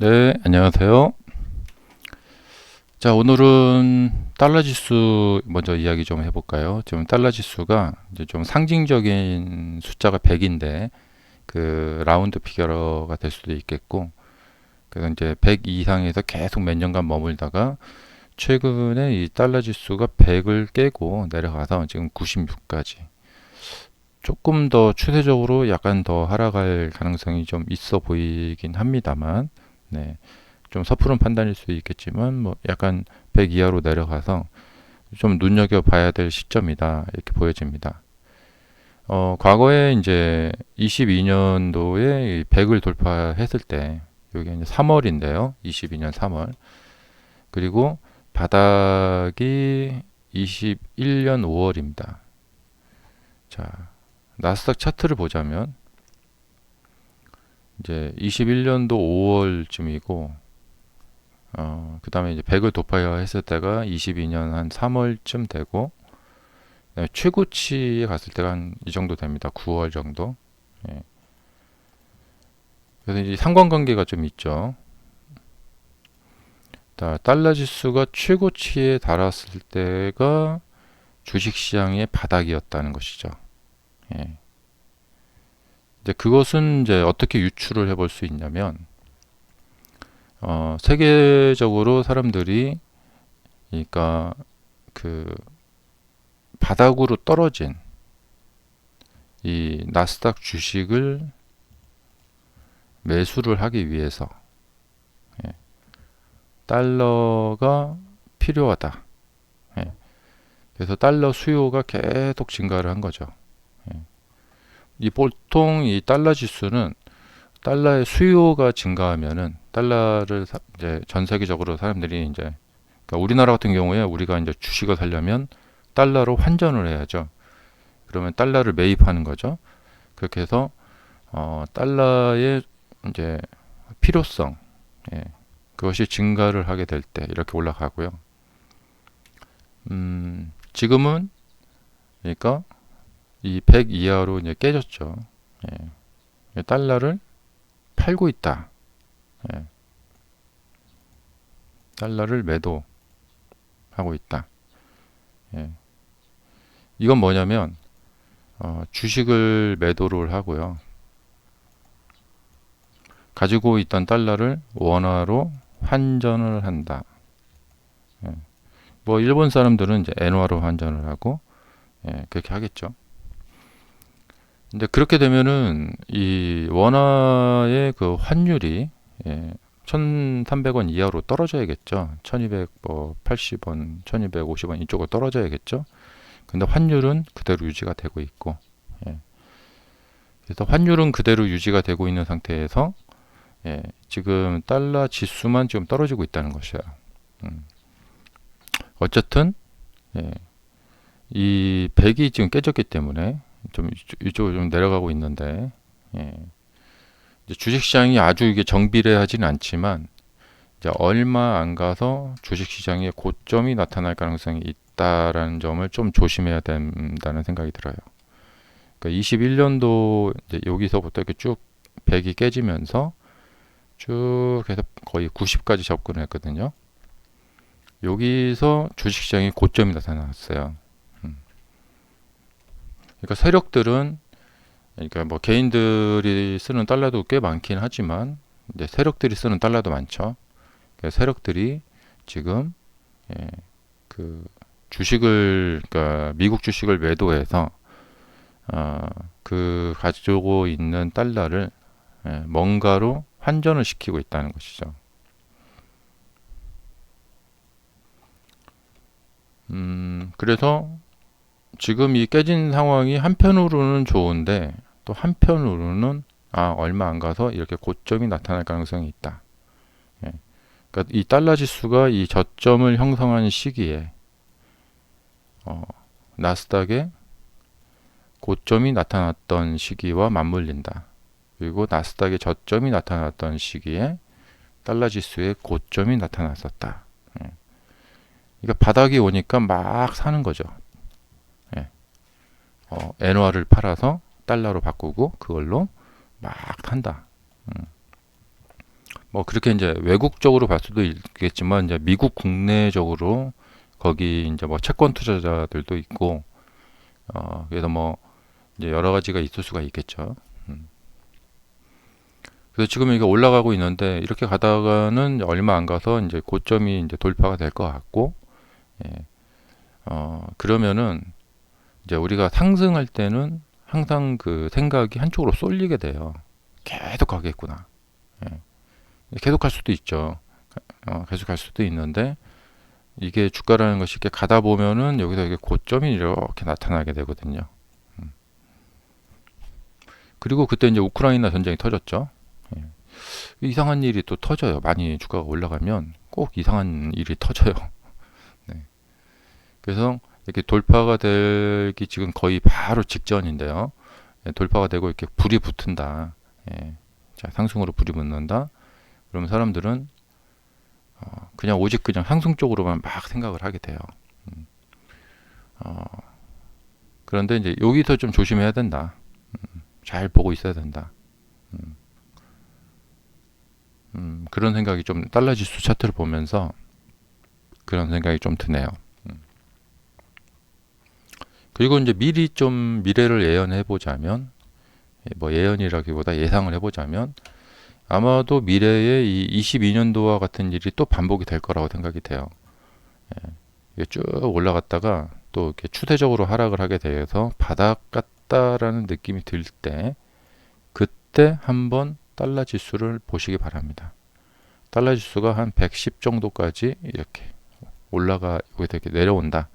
네, 안녕하세요. 자, 오늘은 달러 지수 먼저 이야기 좀 해볼까요? 지금 달러 지수가 이제 좀 상징적인 숫자가 100인데 그 라운드 피겨러가 될 수도 있겠고 그래서 이제 100 이상에서 계속 몇 년간 머물다가 최근에 이 달러 지수가 100을 깨고 내려가서 지금 96까지 조금 더 추세적으로 약간 더 하락할 가능성이 좀 있어 보이긴 합니다만 네. 좀 섣부른 판단일 수 있겠지만 뭐 약간 100 이하로 내려가서 좀 눈여겨 봐야 될 시점이다 이렇게 보여집니다. 어, 과거에 이제 22년도에 100을 돌파했을 때 여기 이제 3월인데요. 22년 3월. 그리고 바닥이 21년 5월입니다. 자, 나스닥 차트를 보자면 이제 21년도 5월쯤이고 어, 그 다음에 이제 100을 돌파했을 때가 22년 한 3월쯤 되고 네, 최고치에 갔을 때가 한 이 정도 됩니다. 9월 정도. 예. 그래서 이제 상관관계가 좀 있죠. 자, 달러 지수가 최고치에 달았을 때가 주식시장의 바닥이었다는 것이죠. 예. 이제 그것은 이제 어떻게 유추를 해볼 수 있냐면 어, 세계적으로 사람들이 그러니까 그 바닥으로 떨어진 이 나스닥 주식을 매수를 하기 위해서 예, 달러가 필요하다. 예, 그래서 달러 수요가 계속 증가를 한 거죠. 이 보통 이 달러 지수는 달러의 수요가 증가하면은 달러를 사, 이제 전 세계적으로 사람들이 이제 그러니까 우리나라 같은 경우에 우리가 이제 주식을 살려면 달러로 환전을 해야죠. 그러면 달러를 매입하는 거죠. 그렇게 해서 어, 달러의 이제 필요성 예, 그것이 증가를 하게 될 때 이렇게 올라가고요. 음, 지금은 그러니까 이 100 이하로 이제 깨졌죠. 예. 달러를 팔고 있다. 예. 달러를 매도하고 있다. 예. 이건 뭐냐면 어, 주식을 매도를 하고요. 가지고 있던 달러를 원화로 환전을 한다. 예. 뭐 일본 사람들은 이제 엔화로 환전을 하고 예, 그렇게 하겠죠. 근데 그렇게 되면은 이 원화의 그 환율이 예, 1,300원 이하로 떨어져야겠죠. 1,280원, 1,250원 이쪽으로 떨어져야겠죠. 근데 환율은 그대로 유지가 되고 있고, 예. 그래서 환율은 그대로 유지가 되고 있는 상태에서 예, 지금 달러 지수만 지금 떨어지고 있다는 것이에요. 음. 어쨌든 예, 이 100이 지금 깨졌기 때문에 좀 이쪽으로 좀 내려가고 있는데 예. 주식시장이 아주 이게 정비례하지는 않지만 이제 얼마 안 가서 주식시장의 고점이 나타날 가능성이 있다라는 점을 좀 조심해야 된다는 생각이 들어요. 그러니까 21년도 이제 여기서부터 이렇게 쭉 100이 깨지면서 쭉 해서 거의 90까지 접근을 했거든요. 여기서 주식시장의 고점이 나타났어요. 그러니까 세력들은 그러니까 뭐 개인들이 쓰는 달러도 꽤 많긴 하지만 이제 세력들이 쓰는 달러도 많죠. 그러니까 세력들이 지금 예, 그 주식을 그러니까 미국 주식을 매도해서 어, 그 가지고 있는 달러를 예, 뭔가로 환전을 시키고 있다는 것이죠. 음, 그래서 지금 이 깨진 상황이 한편으로는 좋은데 또 한편으로는 아 얼마 안 가서 이렇게 고점이 나타날 가능성이 있다. 예. 그러니까 이 달러 지수가 이 저점을 형성하는 시기에 어, 나스닥의 고점이 나타났던 시기와 맞물린다. 그리고 나스닥의 저점이 나타났던 시기에 달러 지수의 고점이 나타났었다. 예. 그러니까 바닥이 오니까 막 사는 거죠. 어, 엔화를 팔아서 달러로 바꾸고 그걸로 막 탄다. 음. 뭐 그렇게 이제 외국적으로 봤 수도 있겠지만 이제 미국 국내적으로 거기 이제 뭐 채권 투자자들도 있고 어 그래서 뭐 이제 여러 가지가 있을 수가 있겠죠. 음. 그래서 지금 이게 올라가고 있는데 이렇게 가다가는 얼마 안 가서 이제 고점이 이제 돌파가 될 것 같고 예. 어 그러면은 이제 우리가 상승할 때는 항상 그 생각이 한쪽으로 쏠리게 돼요. 계속 가겠구나. 예. 계속 갈 수도 있죠. 어, 계속 갈 수도 있는데 이게 주가라는 것이 이렇게 가다 보면은 여기서 이게 고점이 이렇게 나타나게 되거든요. 음. 그리고 그때 이제 우크라이나 전쟁이 터졌죠. 예. 이상한 일이 또 터져요. 많이 주가가 올라가면 꼭 이상한 일이 터져요. 네. 그래서 이렇게 돌파가 되기 지금 거의 바로 직전인데요. 예, 돌파가 되고 이렇게 불이 붙은다. 예. 자, 상승으로 불이 붙는다. 그러면 사람들은 어, 그냥 오직 그냥 상승 쪽으로만 막 생각을 하게 돼요. 음. 어, 그런데 이제 여기서 좀 조심해야 된다. 음, 잘 보고 있어야 된다. 음, 음 그런 생각이 좀 달러 지수 차트를 보면서 그런 생각이 좀 드네요. 음. 그리고 이제 미리 좀 미래를 예언해 보자면 예, 뭐 예언이라기보다 예상을 해보자면 아마도 미래에 이 22년도와 같은 일이 또 반복이 될 거라고 생각이 돼요. 예, 쭉 올라갔다가 또 이렇게 추세적으로 하락을 하게 돼서 바닥 같다라는 느낌이 들 때 그때 한번 달러 지수를 보시기 바랍니다. 달러 지수가 한 110 정도까지 이렇게 올라가 이렇게 내려온다.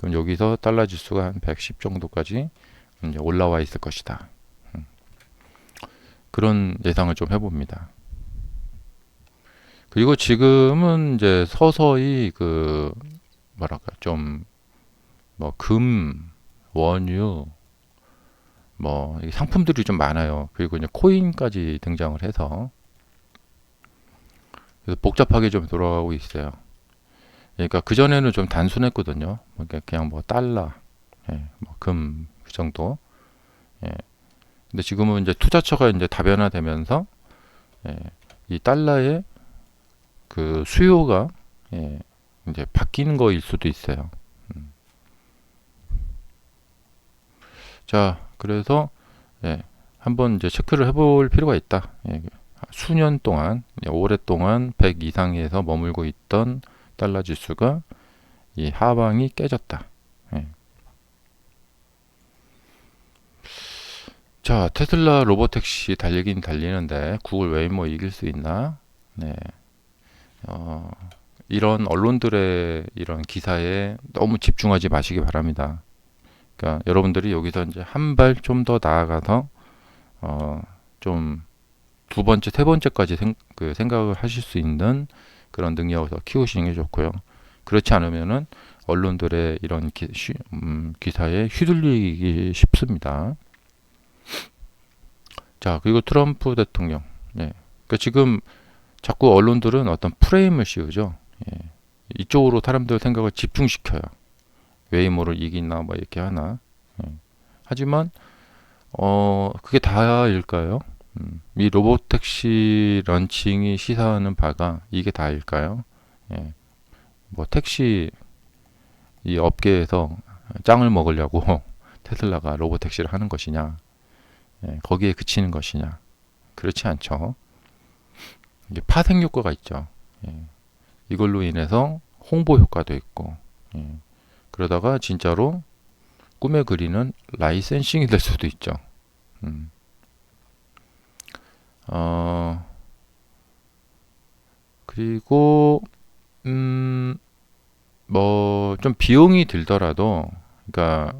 그럼 여기서 달러 지수가 한 110 정도까지 올라와 있을 것이다. 그런 예상을 좀 해봅니다. 그리고 지금은 이제 서서히 그 뭐랄까 좀 뭐 금, 원유, 뭐 상품들이 좀 많아요. 그리고 이제 코인까지 등장을 해서 복잡하게 좀 돌아가고 있어요. 그러니까 그 전에는 좀 단순했거든요. 그러니까 그냥 뭐 달러, 예, 뭐 금 그 정도. 예. 근데 지금은 이제 투자처가 이제 다변화되면서 예, 이 달러의 그 수요가 예, 이제 바뀌는 거일 수도 있어요. 음. 자, 그래서 예, 한번 이제 체크를 해볼 필요가 있다. 예, 수년 동안 예, 오랫동안 100 이상에서 머물고 있던 달러 지수가 이 하방이 깨졌다. 예. 자, 테슬라 로보택시 달리긴 달리는데 구글 웨이모 이길 수 있나? 네. 어, 이런 언론들의 이런 기사에 너무 집중하지 마시기 바랍니다. 그러니까 여러분들이 여기서 이제 한 발 좀 더 나아가서 어, 좀 두 번째, 세 번째까지 생, 그 생각을 하실 수 있는 그런 능력을 더 키우시는 게 좋고요. 그렇지 않으면은 언론들의 이런 기, 쉬, 음, 기사에 휘둘리기 쉽습니다. 자, 그리고 트럼프 대통령. 네. 그러니까 지금 자꾸 언론들은 어떤 프레임을 씌우죠. 예. 이쪽으로 사람들 생각을 집중시켜요. 웨이모를 이기나 뭐 이렇게 하나. 예. 하지만 어 그게 다일까요? 음, 이 로봇 택시 런칭이 시사하는 바가 이게 다일까요? 예. 뭐 택시 이 업계에서 짱을 먹으려고 테슬라가 로봇 택시를 하는 것이냐? 예, 거기에 그치는 것이냐? 그렇지 않죠. 이게 파생 효과가 있죠. 예, 이걸로 인해서 홍보 효과도 있고, 예, 그러다가 진짜로 꿈에 그리는 라이센싱이 될 수도 있죠. 음. 어, 그리고, 음, 뭐, 좀 비용이 들더라도, 그러니까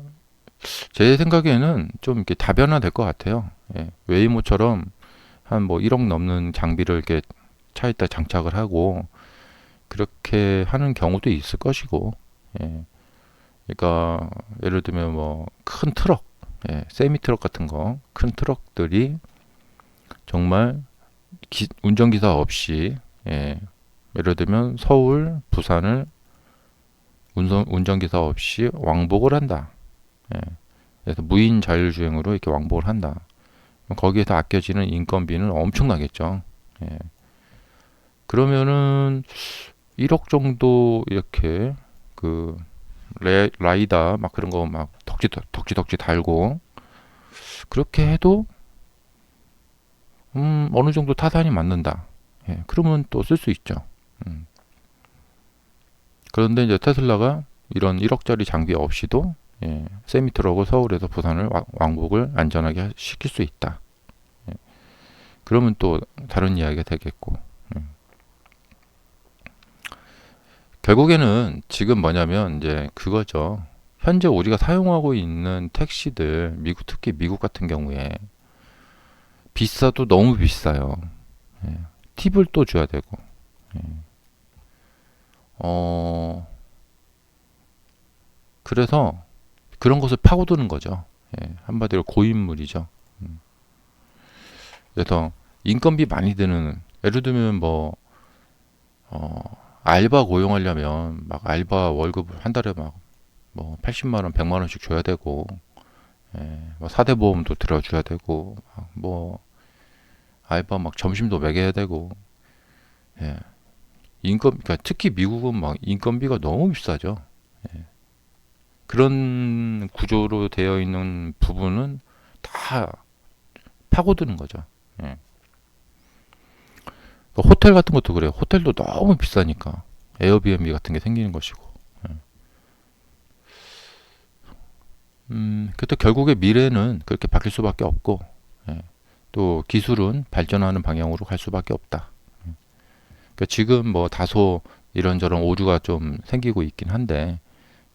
제 생각에는 좀 이렇게 다변화 될 것 같아요. 예, 웨이모처럼 한 뭐 1억 넘는 장비를 이렇게 차에다 장착을 하고 그렇게 하는 경우도 있을 것이고, 예, 그러니까 예를 들면 뭐 큰 트럭, 예, 세미 트럭 같은 거, 큰 트럭들이 정말 기, 운전기사 없이, 예, 예를 들면 서울, 부산을 운전, 운전기사 없이 왕복을 한다. 예. 그래서 무인 자율주행으로 이렇게 왕복을 한다. 거기에서 아껴지는 인건비는 엄청나겠죠. 예. 그러면은 1억 정도 이렇게 그 레, 라이다 막 그런 거 막 덕지 덕지 덕지 달고 그렇게 해도 음 어느 정도 타산이 맞는다. 예, 그러면 또 쓸 수 있죠. 음. 그런데 이제 테슬라가 이런 1억짜리 장비 없이도 예, 세미트럭을 서울에서 부산을 와- 왕복을 안전하게 하- 시킬 수 있다. 예. 그러면 또 다른 이야기가 되겠고. 음. 결국에는 지금 뭐냐면 이제 그거죠. 현재 우리가 사용하고 있는 택시들 미국 특히 미국 같은 경우에 비싸도 너무 비싸요. 예. 팁을 또 줘야 되고. 예. 어 그래서 그런 것을 파고드는 거죠. 예. 한마디로 고인물이죠. 음. 그래서 인건비 많이 드는 예를 들면 뭐 어, 알바 고용하려면 막 알바 월급 한 달에 막 뭐 80만 원, 100만 원씩 줘야 되고 예, 뭐 사대 보험도 들어줘야 되고 막뭐 알바 막 점심도 먹여야 되고 예. 인건 그러니까 특히 미국은 막 인건비가 너무 비싸죠. 예. 그런 구조로 되어 있는 부분은 다 파고드는 거죠. 예. 그 호텔 같은 것도 그래요. 호텔도 너무 비싸니까 에어비앤비 같은 게 생기는 것이고. 음, 그때 결국에 미래는 그렇게 바뀔 수밖에 없고, 예. 또 기술은 발전하는 방향으로 갈 수밖에 없다. 예. 그러니까 지금 뭐 다소 이런저런 오류가 좀 생기고 있긴 한데,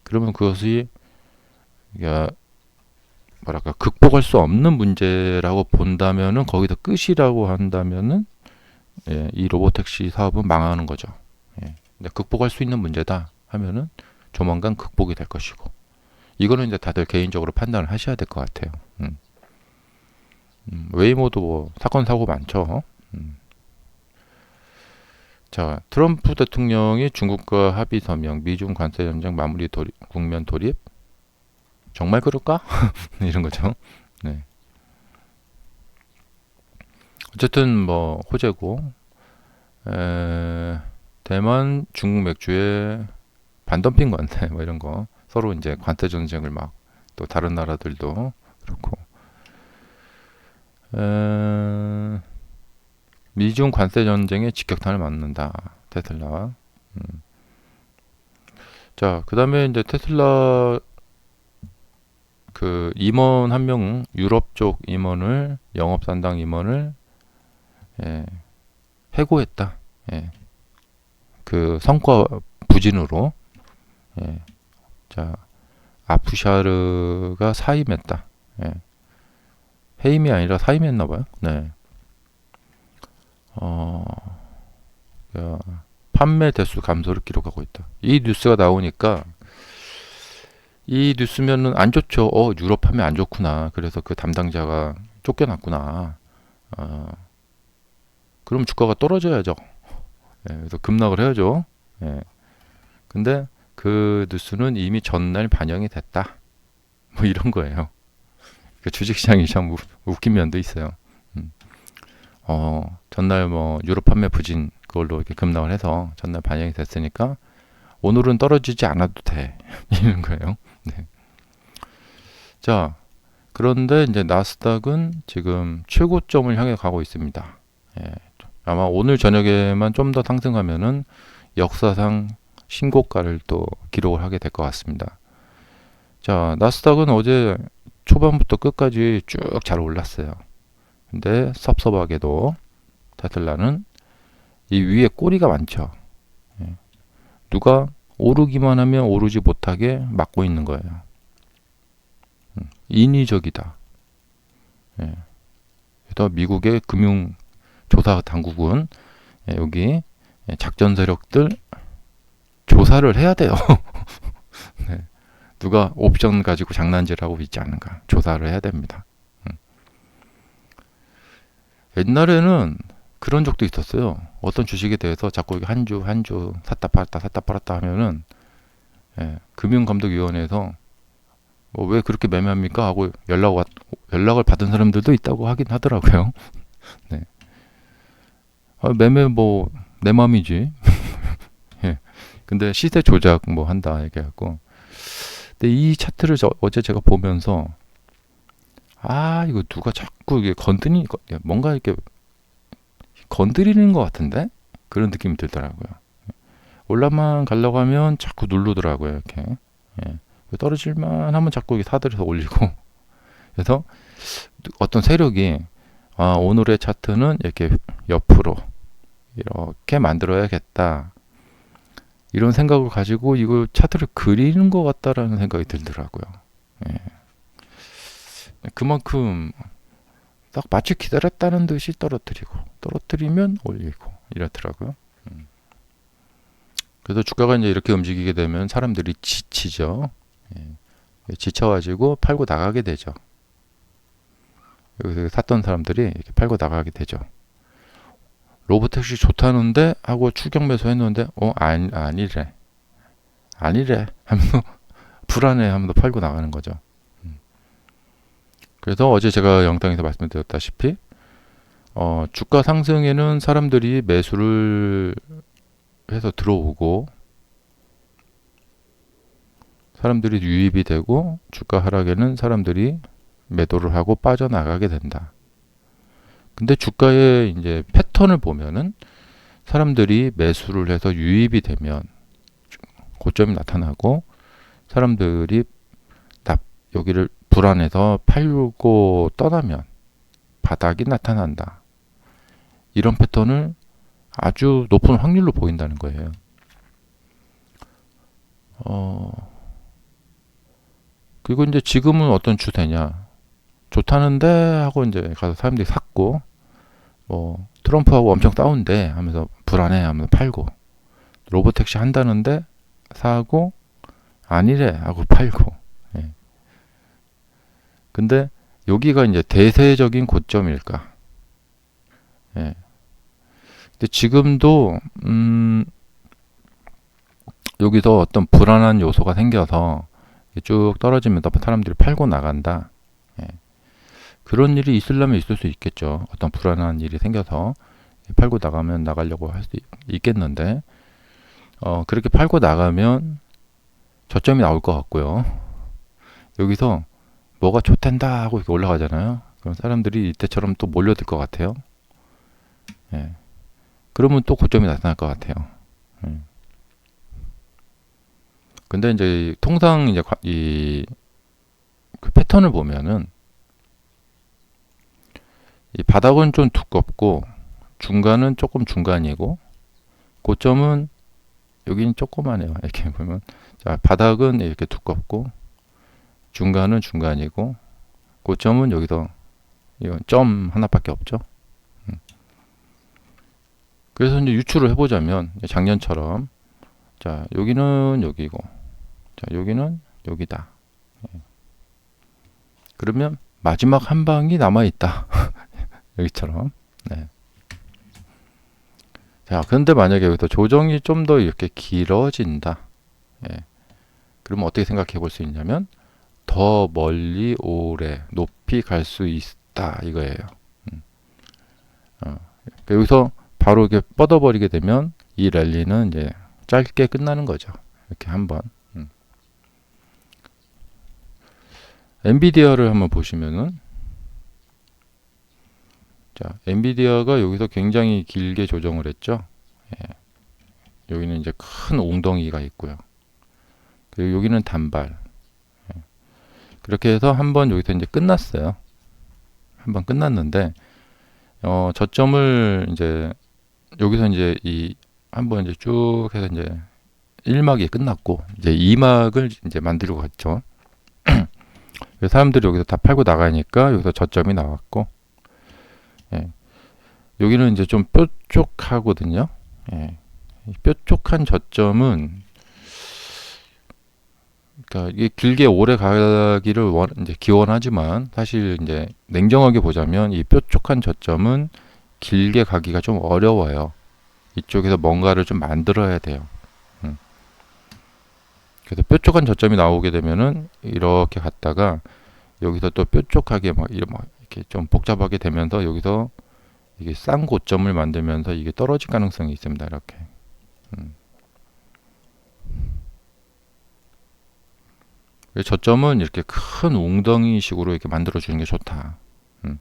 그러면 그것이 그러니까 뭐랄까 극복할 수 없는 문제라고 본다면은 거기서 끝이라고 한다면은 예, 이 로보택시 사업은 망하는 거죠. 예. 근데 극복할 수 있는 문제다 하면은 조만간 극복이 될 것이고 이거는 이제 다들 개인적으로 판단을 하셔야 될 것 같아요. 음. 음, 웨이모도 뭐 사건 사고 많죠. 음. 자, 트럼프 대통령이 중국과 합의 서명, 미중 관세 전쟁 마무리 돌입, 국면 돌입 정말 그럴까? 이런 거죠. 네. 어쨌든 뭐 호재고 에, 대만 중국 맥주에 반덤핑 관세 뭐 이런 거 서로 이제 관세 전쟁을 막 또 다른 나라들도 그렇고 에, 미중 관세 전쟁에 직격탄을 맞는다 테슬라. 음. 자 그다음에 이제 테슬라 그 임원 한 명 유럽 쪽 임원을 영업 담당 임원을 예, 해고했다. 예. 그 성과 부진으로 예. 자 아프샤르가 사임했다. 예. 해임이 아니라 사임했나 봐요. 네. 어, 야, 판매 대수 감소를 기록하고 있다. 이 뉴스가 나오니까 이 뉴스면은 안 좋죠. 어, 유럽 판매 안 좋구나. 그래서 그 담당자가 쫓겨났구나. 어, 그럼 주가가 떨어져야죠. 예, 그래서 급락을 해야죠. 예. 근데 그 뉴스는 이미 전날 반영이 됐다. 뭐 이런 거예요. 그 주식시장이 참 우- 웃긴 면도 있어요. 음. 어, 전날 뭐 유럽 판매 부진 그걸로 이렇게 급락을 해서 전날 반영이 됐으니까 오늘은 떨어지지 않아도 돼. 이런 거예요. 네. 자, 그런데 이제 나스닥은 지금 최고점을 향해 가고 있습니다. 예, 아마 오늘 저녁에만 좀 더 상승하면은 역사상 신고가를 또 기록을 하게 될 것 같습니다. 자, 나스닥은 어제 초반부터 끝까지 쭉 잘 올랐어요. 근데 섭섭하게도 테슬라는 이 위에 꼬리가 많죠. 예. 누가 오르기만 하면 오르지 못하게 막고 있는 거예요. 음, 인위적이다. 예. 그래서 미국의 금융 조사 당국은 예, 여기 예, 작전 세력들 조사를 해야 돼요. 네. 누가 옵션 가지고 장난질하고 있지 않은가 조사를 해야 됩니다. 음. 옛날에는 그런 적도 있었어요. 어떤 주식에 대해서 자꾸 한 주 한 주 샀다 팔았다 샀다 팔았다 하면은 예, 금융감독위원회에서 뭐 왜 그렇게 매매합니까 하고 연락 왔, 연락을 받은 사람들도 있다고 하긴 하더라고요. 네. 아, 매매 뭐 내 마음이지. 예. 근데 시세 조작 뭐 한다 얘기하고. 근데 이 차트를 저, 어제 제가 보면서 아 이거 누가 자꾸 이게 건드니 뭔가 이렇게 건드리는 것 같은데 그런 느낌이 들더라고요. 올라만 가려고 하면 자꾸 누르더라고요 이렇게. 예. 떨어질만 하면 자꾸 이렇게 사들여서 올리고 그래서 어떤 세력이 아, 오늘의 차트는 이렇게 옆으로 이렇게 만들어야겠다. 이런 생각을 가지고 이걸 차트를 그리는 것 같다라는 생각이 들더라고요. 예. 그만큼 딱 마치 기다렸다는 듯이 떨어뜨리고 떨어뜨리면 올리고 이렇더라고요. 음. 그래서 주가가 이제 이렇게 움직이게 되면 사람들이 지치죠. 예. 지쳐가지고 팔고 나가게 되죠. 여기서 샀던 사람들이 이렇게 팔고 나가게 되죠. 로보택시 좋다는데 하고 추격 매수 했는데 어 아니 아니래 아니래 하면서 불안해 하면서 팔고 나가는 거죠. 음. 그래서 어제 제가 영상에서 말씀드렸다시피 어, 주가 상승에는 사람들이 매수를 해서 들어오고 사람들이 유입이 되고 주가 하락에는 사람들이 매도를 하고 빠져나가게 된다. 근데 주가의 이제 패턴을 보면은 사람들이 매수를 해서 유입이 되면 고점이 나타나고 사람들이 여기를 불안해서 팔고 떠나면 바닥이 나타난다. 이런 패턴을 아주 높은 확률로 보인다는 거예요. 어, 그리고 이제 지금은 어떤 추세냐? 좋다는데 하고 이제 가서 사람들이 샀고 뭐 트럼프하고 엄청 싸운데 하면서 불안해 하면서 팔고 로보택시 한다는데 사고 아니래 하고 팔고 예. 근데 여기가 이제 대세적인 고점일까 예. 근데 지금도 음 여기서 어떤 불안한 요소가 생겨서 쭉 떨어지면서 사람들이 팔고 나간다 예. 그런 일이 있으려면 있을 수 있겠죠. 어떤 불안한 일이 생겨서 팔고 나가면 나가려고 할 수 있겠는데 어, 그렇게 팔고 나가면 저점이 나올 것 같고요. 여기서 뭐가 좋댄다 하고 이렇게 올라가잖아요. 그럼 사람들이 이때처럼 또 몰려들 것 같아요. 예. 그러면 또 고점이 나타날 것 같아요. 예. 근데 이제 통상 이제 이 그 패턴을 보면은 이 바닥은 좀 두껍고 중간은 조금 중간이고 고점은 여기는 조그만해요. 이렇게 보면 자 바닥은 이렇게 두껍고 중간은 중간이고 고점은 여기서 이건 점 하나밖에 없죠. 음. 그래서 이제 유출을 해보자면 작년처럼 자 여기는 여기고 자 여기는 여기다. 예. 그러면 마지막 한 방이 남아 있다. 여기처럼. 네. 자, 그런데 만약에 여기서 조정이 좀 더 이렇게 길어진다. 예. 그러면 어떻게 생각해 볼 수 있냐면 더 멀리 오래 높이 갈 수 있다 이거예요. 음. 어. 그러니까 여기서 바로 이렇게 뻗어버리게 되면 이 랠리는 이제 짧게 끝나는 거죠. 이렇게 한번. 음. 엔비디아를 한번 보시면은 자, 엔비디아가 여기서 굉장히 길게 조정을 했죠. 예. 여기는 이제 큰 웅덩이가 있고요. 그리고 여기는 단발. 예. 그렇게 해서 한번 여기서 이제 끝났어요. 한번 끝났는데 어, 저점을 이제 여기서 이제 이 한번 이제 쭉 해서 이제 1막이 끝났고 이제 2막을 이제 만들고 갔죠. 사람들이 여기서 다 팔고 나가니까 여기서 저점이 나왔고 예. 여기는 이제 좀 뾰족하거든요. 예. 뾰족한 저점은 그러니까 이게 길게 오래 가기를 원, 이제 기원하지만 사실 이제 냉정하게 보자면 이 뾰족한 저점은 길게 가기가 좀 어려워요. 이쪽에서 뭔가를 좀 만들어야 돼요. 음. 그래서 뾰족한 저점이 나오게 되면은 이렇게 갔다가 여기서 또 뾰족하게 막 이런 막 이렇게 좀 복잡하게 되면서 여기서 이게 싼 고점을 만들면서 이게 떨어질 가능성이 있습니다. 이렇게. 음. 이 저점은 이렇게 큰 웅덩이 식으로 이렇게 만들어 주는 게 좋다. 음.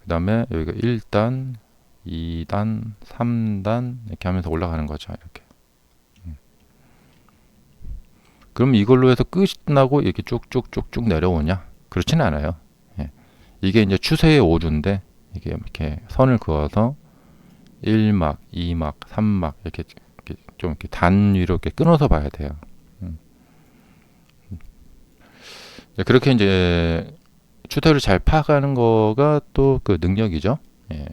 그 다음에 여기가 1단, 2단, 3단 이렇게 하면서 올라가는 거죠. 이렇게. 음. 그럼 이걸로 해서 끝나고 이렇게 쭉쭉쭉쭉 내려오냐? 그렇지는 않아요. 예. 이게 이제 추세의 오류인데 이게 이렇게 선을 그어서 1막, 2막, 3막 이렇게, 이렇게 좀 이렇게 단위로 이렇게 끊어서 봐야 돼요. 음. 네, 그렇게 이제 추세를 잘 파악하는 거가 또 그 능력이죠. 예.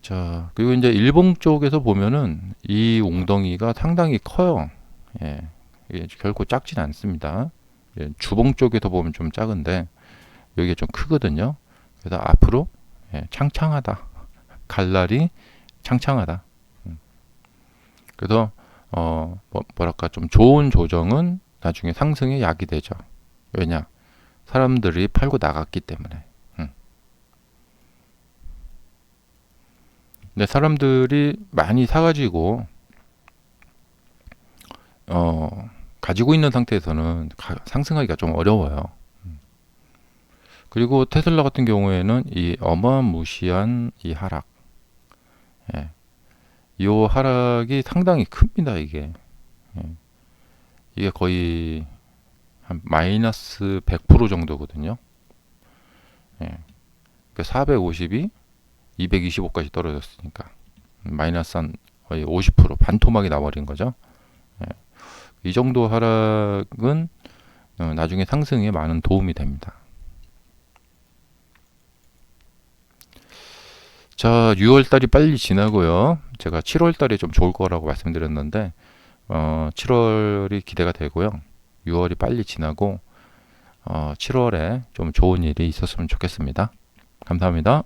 자, 그리고 이제 일본 쪽에서 보면은 이 웅덩이가 상당히 커요. 예. 결코 작진 않습니다. 예, 주봉 쪽에서 보면 좀 작은데 여기가 좀 크거든요. 그래서 앞으로 예, 창창하다. 갈 날이 창창하다. 음. 그래서 어 뭐, 뭐랄까 좀 좋은 조정은 나중에 상승의 약이 되죠. 왜냐? 사람들이 팔고 나갔기 때문에. 음. 근데 사람들이 많이 사가지고 어 가지고 있는 상태에서는 가- 상승하기가 좀 어려워요. 음. 그리고 테슬라 같은 경우에는 이 어마무시한 이 하락, 예. 이 하락이 상당히 큽니다. 이게 예. 이게 거의 한 마이너스 100% 정도거든요. 예. 그 450이 225까지 떨어졌으니까 마이너스 한 거의 50% 반토막이 나버린 거죠. 예. 이 정도 하락은 어, 나중에 상승에 많은 도움이 됩니다. 자, 6월 달이 빨리 지나고요. 제가 7월 달에 좀 좋을 거라고 말씀드렸는데 어, 7월이 기대가 되고요. 6월이 빨리 지나고 어, 7월에 좀 좋은 일이 있었으면 좋겠습니다. 감사합니다.